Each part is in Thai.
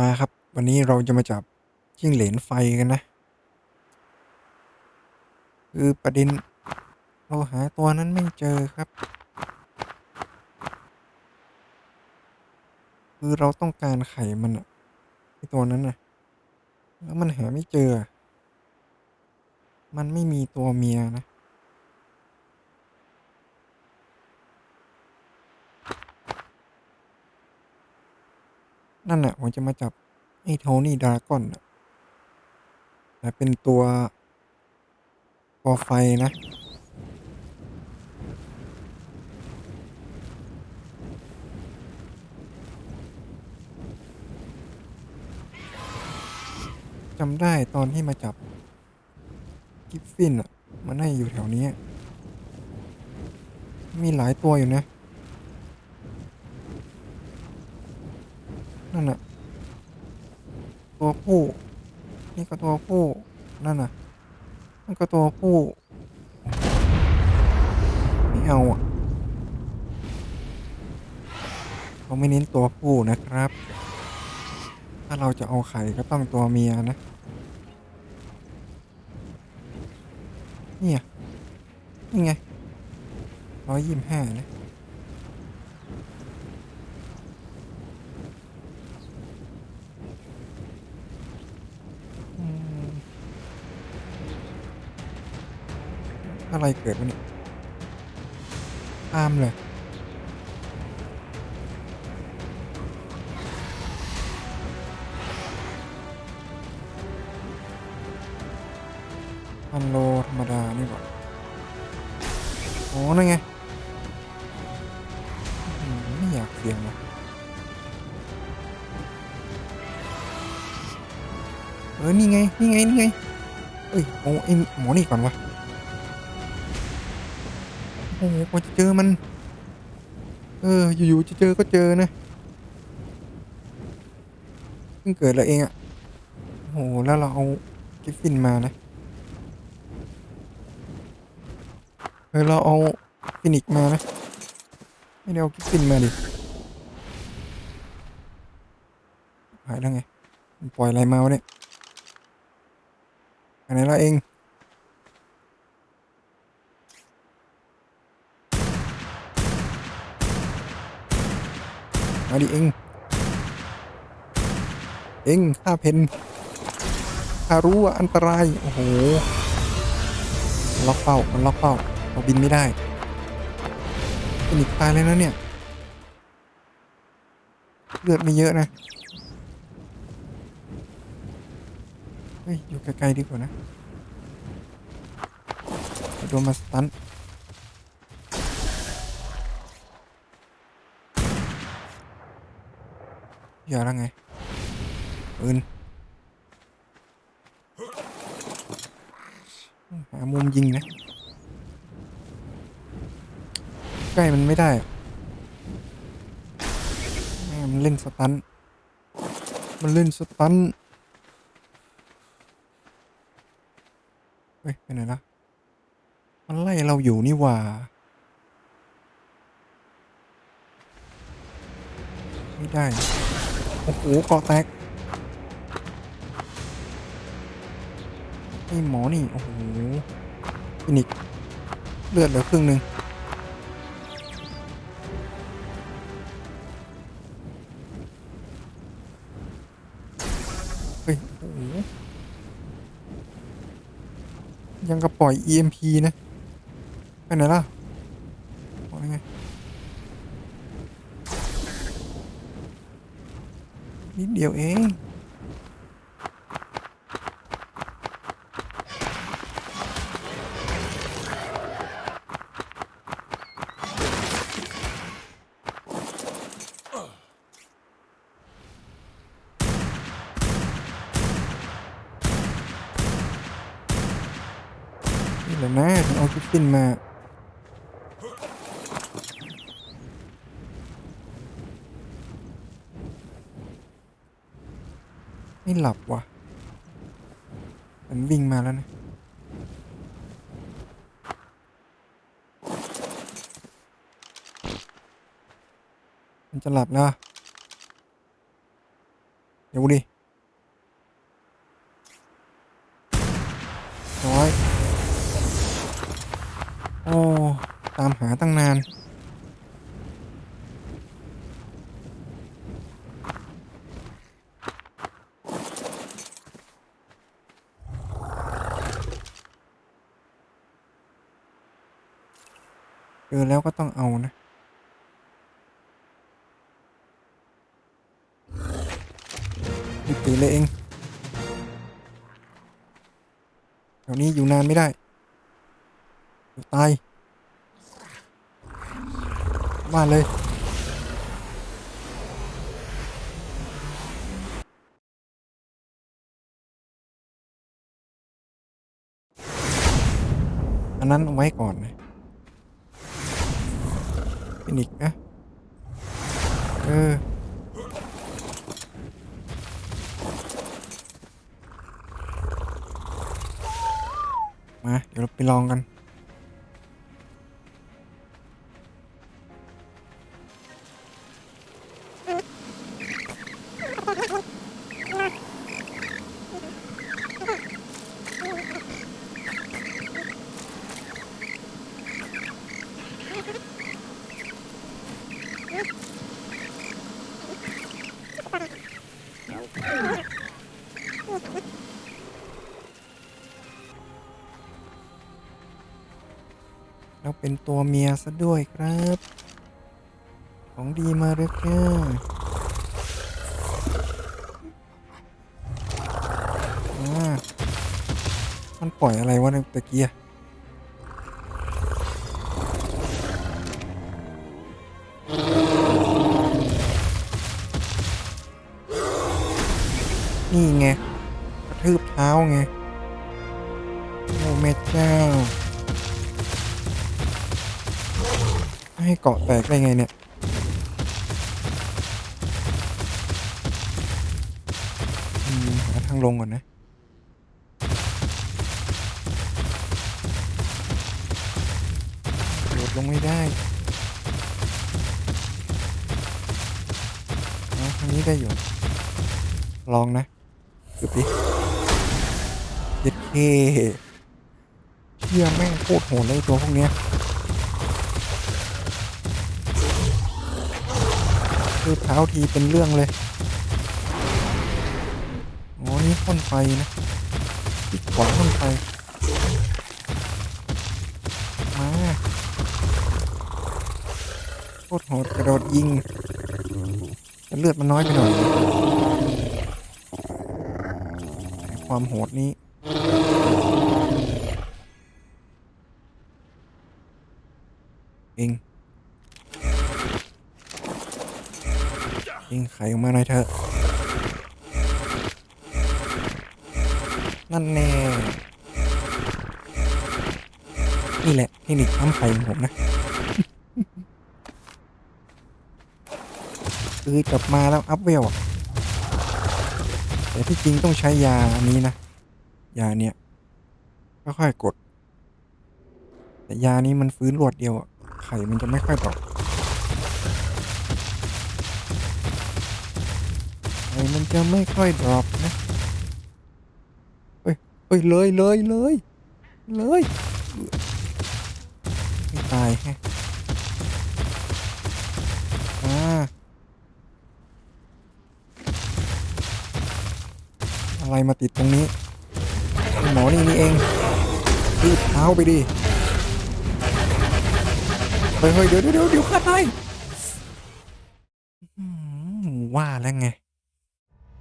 มาครับ วันนี้เราจะมาจับจิ้งเหลนไฟกันนะ คือประเด็นเราหาตัวนั้นไม่เจอครับ คือเราต้องการไข่มันอะไอตัวนั้นน่ะแล้วมันหาไม่เจอ มันไม่มีตัวเมียนะ นั่นน่ะผมจะมาจับไอ้โทนี่ดราก้อนน่ะแต่เป็นตัวกอไฟนะ จำได้ตอนที่มาจับ กิฟฟินอะ มันน่าอยู่แถวนี้ มีหลายตัวอยู่นะ นั่นน่ะตัวผู้ นี่ก็ตัวผู้ นั่นน่ะนั่นก็ตัวผู้ไม่เอาอะเราไม่เน้นตัวผู้นะครับ ถ้าเราจะเอาไข่ก็ต้องตัวเมียนะเนี่ยนี่ไงร้อยยี่สิบห้านะ อะไรเกิดวะเนี่ยตามเลยพันโลธรรมดา นี่หว่าโอ้นั่นไง ไม่อยากเสี่ยงเลยเออ นี่ไง นี่ไง นี่ไง เอ้ยเอาไอหมอนี่ก่อนวะ อ้โหกว่าจะเจอมัน เออ อยู่ๆจะเจอก็เจอนะเพิ่งเกิดแล้วเองอะ่ะโอ้โหแล้วเราเอากิฟฟินมานะเออเราเอาฟินิกมานะไม่ได้เอากิฟฟินมาดิหายแล้วไงมันปล่อยอะไรมาวะเนี่ยไปไหนแล้วเอง มาดิเองเองข้าเพนข้ารู้ว่าอันตราย โอ้โห ล็อกเป้า มันล็อกเป้าเราบินไม่ได้ฟินิกตายเลยนะเนี่ย เลือดไม่เยอะนะ เฮ้ย อยู่ไกลๆดีกว่านะโดนมาสตัน อย่าละไงปืนหามุมยิงนะ ใกล้มันไม่ได้ มันเล่นสตัน มันเล่นสตัน เฮ้ยไปไหนละมันไล่เราอยู่นี่ว่าไม่ได้ โอ้โหเกาะแตกไอ้หมอนี่ โอ้โหฟินิกเลือดเหลือครึ่งหนึ่งเฮ้ยโอ้โหยังกระปล่อย EMP นะไปไหนล่ะบอกยังไง นิดเดียวเองนี่แหละนะเอากิฟฟินมา ไม่หลับว่ะมันวิ่งมาแล้วนะมันจะหลับแล้วอะเดี๋ยวดิร้อย โอ้ ตามหาตั้งนาน เจ อแล้วก็ต้องเอานะรีบตีเลยเองแถวนี้อยู่นานไม่ได้ยตาย มาเลย อันนั้นเอาไว้ก่อนนะ นิกนะเออมาเดี๋ยวเราไปลองกัน แล้วเป็นตัวเมียซะด้วยครับ ของดีมาเลยจ้าอ่ามันปล่อยอะไรวะในตะเกีย นี่ไงกระทืบเท้าไง โอ้แม่เจ้า ให้เกาะแตกได้ไงเนี่ยหาทางลงก่อนนะโดดลงไม่ได้ทางนี้ได้อยู่ ลองนะ สุดดิเย็ดเคเชี่ยแม่งโคตรโหดเลยตัวพวกเนี้ยคือเท้าทีเป็นเรื่องเลยอ๋อนี่พ่นไฟนะที่ขวาพ่นไฟมาโคตรโหดกระโดดยิงแต่เลือดมันน้อยไปหน่อยแต่ ความโหดนี้ เองยิงไข่ออกมาหน่อยเถอะนั่นแน่นี่แหละเทคนิคทำไข่ของผมนะคือจับมาแล้วอัพเวลอะ แต่ที่จริงต้องใช้ยาอันนี้นะ ยาเนี้ยค่อยๆกด แต่ยานี้มันฟื้นรวดเดียวอะไข่มันจะไม่ค่อยตอกไข่มันจะไม่ค่อยดรอปนะเฮ้ยเฮ้ยเลยเลยเลยเลยไม่ตายแฮะมา อะไรมาติดตรงนี้หมอนี่นี่เองรีบเท้าไปดิเฮ้ยเฮ้ยเดี๋ยวเดี๋ยวเดี๋ยวขาดตายอื้อหือว่าแล้วไง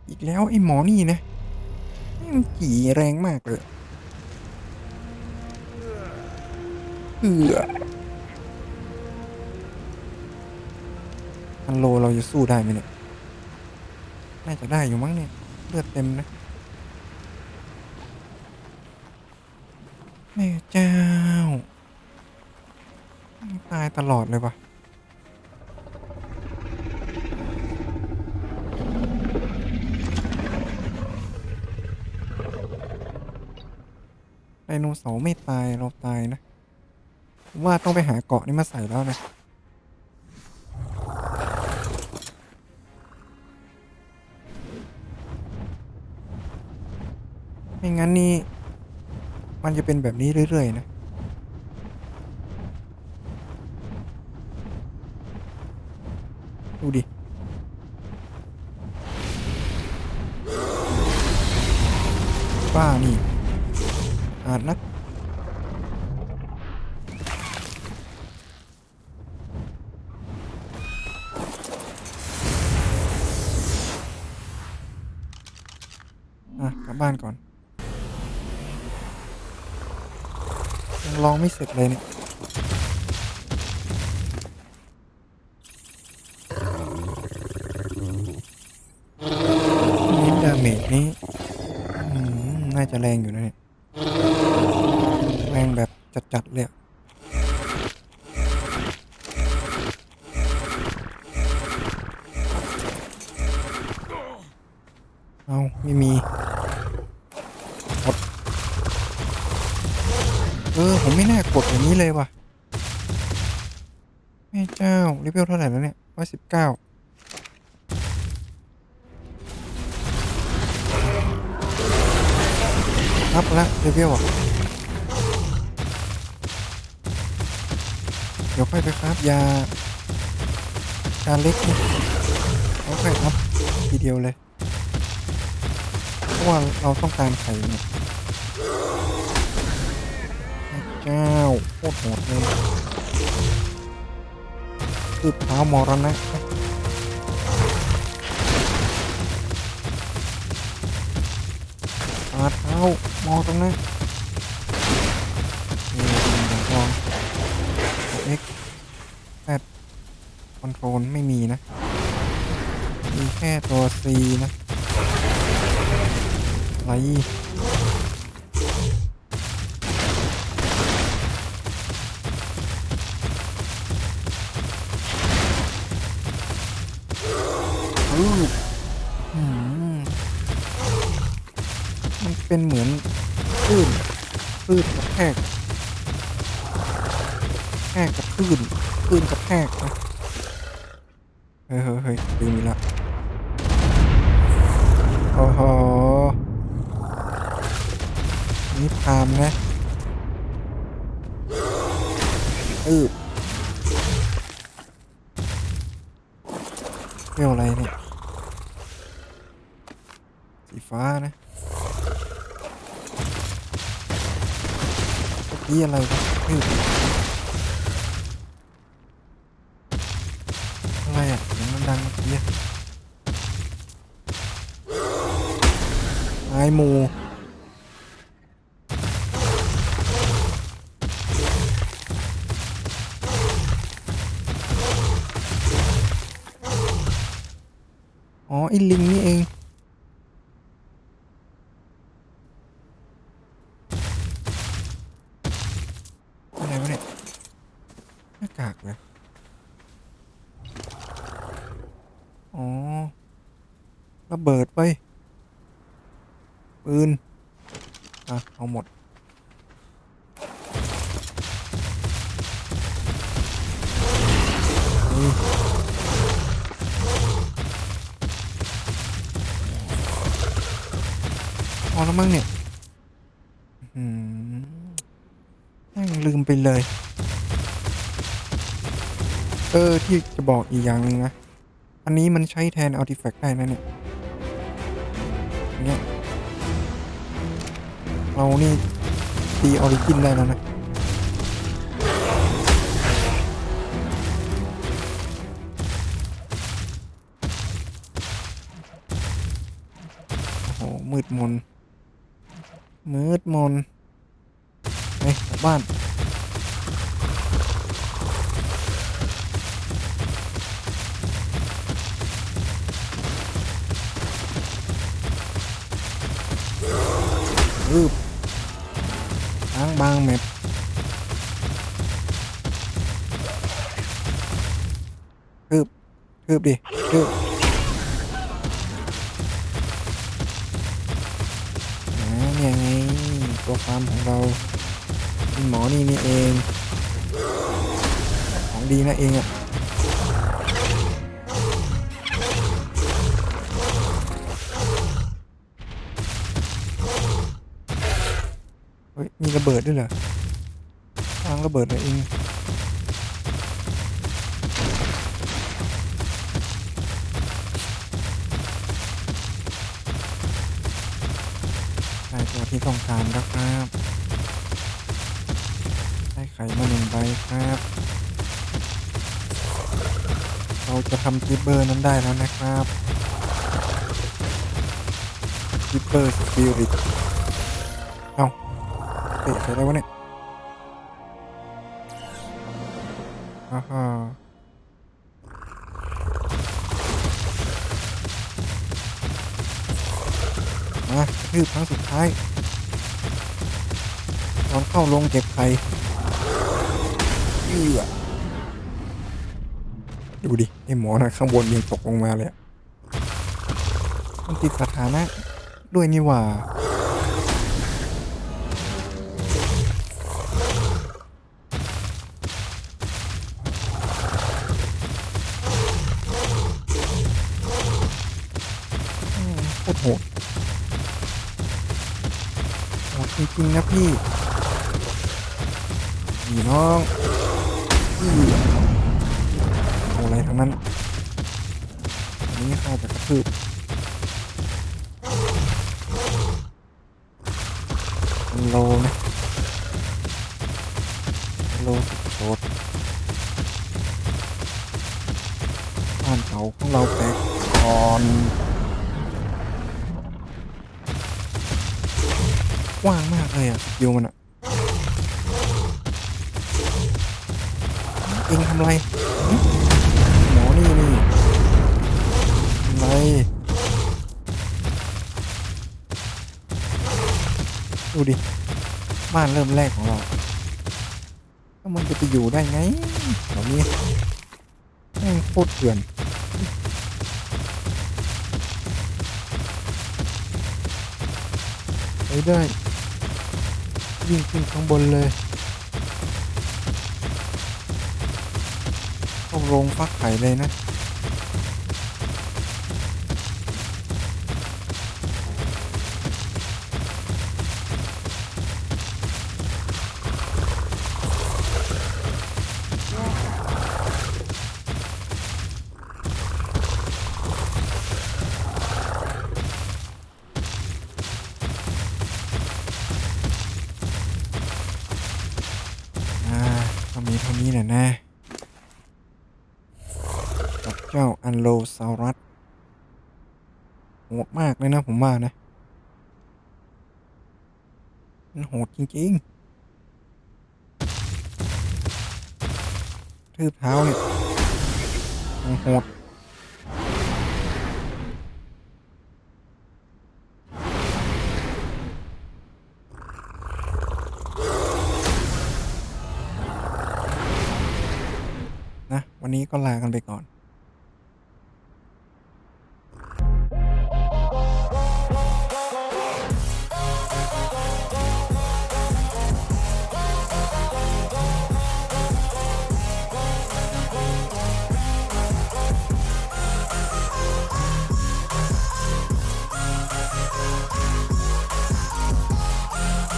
อีกแล้วไอ้หมอนี่นะม่งขี่แรงมากเลยเอือฮันโลเราจะสู้ได้ไหมเนี่ย น่าจะได้อยู่มั้งเนี่ย เลือดเต็มนะ แม่เจ้า ตายตลอดเลยวะไดโนเสาร์ไม่ตายเราตายนะ ว่าต้องไปหาเกาะนี้มาใส่แล้วนะไม่งั้นนี่ มันจะเป็นแบบนี้เรื่อย ๆ นะดูดิบ้านี่อาจนะ ยังลองไม่เสร็จเลยเนี่ย นี้ดาเมจนี้อืมน่าจะแรงอยู่นะเนี่ย แรงแบบจัดๆเลยอะเอาไม่มีกดเออ ผมไม่น่ากดอย่างนี้ เลยว่ะแม่เจ้าเลเวลเท่าไหร่แล้วเนี่ยร้อยสิบเก้าอัพละเลเวลอะเดี๋ยวค่อยไปคราฟยายาเล็กนี่แล้วค่อยอัพทีเดียวเลย เพราะว่าเราต้องการไข่เนี่ย เจ้าโคตรโหดเลยคือเท้ามรณะปาเท้ามรณะนี่เป็นอย่างทองเอ็กแปดคอนโทรลไม่มีนะ มีแค่ตัว C นะไร เป็นเหมือนคลื่นคลื่นกระแทกแทกกับคลื่นคลื่นกระแทกนะเฮ้ยเฮ้ยเฮ้ยลืมอีกและโอ้โหนี่พามนะอืบเรียกอะไรเนี่ย สีฟ้านะ เมื่อกี้อะไรวะอืบอะไรอะเสียงมันดังเมื่อกี้ไม้หมูอ๋อไอ้ลิงนี่เอง อะไรวะเนี่ยหน้ากากเลยอ๋อระเบิดไป ปืนอะเอาหมด พอแล้วมั้งเนี่ยอืมลืมไปเลย เออ ที่จะบอกอีกอย่างนึงนะ อันนี้มันใช้แทน artifact ได้นะเนี่ยเนี่ย เรานี่ตีออริจินได้แล้วนะโอ้โหมืดมน มืดมนไปกลับบ้าน อืบล้างบางแมปคืบคืบดิคืบอ่าเนี่ไงตัวฟาร์มของเราเป็นหมอนี่นี่เอง ของดีนะเองอะ่ะ ระเบิดด้วยเหรอวางระเบิดเลยเองได้ตัวที่ต้องการแล้วครับได้ไข่มาหนึ่งใบครับ เราจะทำจิปเบอร์นั้นได้แล้วนะครับจิปเบอร์สปิริตเอ้า เตะใส่ได้วะเนี่ยอ้าฮะมากระทืบครั้งสุดท้ายตอนเข้าลงเก็บไข่ยื่อดูดิไอหมอนะข้างบนยังตกลงมาเลยมันติดสถานะด้วยนี่ว่า โคตรโหดโหดจริงๆนะพี่พี่น้องพี่เอาอะไรทั้งนั้นอันนี้ข้าจะกระทืบโลนะโลสุดโสดบ้านเขาของเราแตกก่อน กว้างมากเลยอะสกิลมันอะเองทำไรหมอนี่นี่ทำอะไรดูดิ บ้านเริ่มแรกของเราแล้วมันจะไปอยู่ได้ไงแถวนี้แม่งโคตรเถื่อนไปได้ วิ่งขึ้นข้างบนเลยเข้าโรงฟักไข่เลยนะ อ่าก็มีเท่านี้แหละนะ กับเจ้าอันโลซาวรัสโหดมากเลยนะผมว่านะมันโหดจริงๆทืบเท้าเนี่ยโหดนะวันนี้ก็ลากันไปก่อน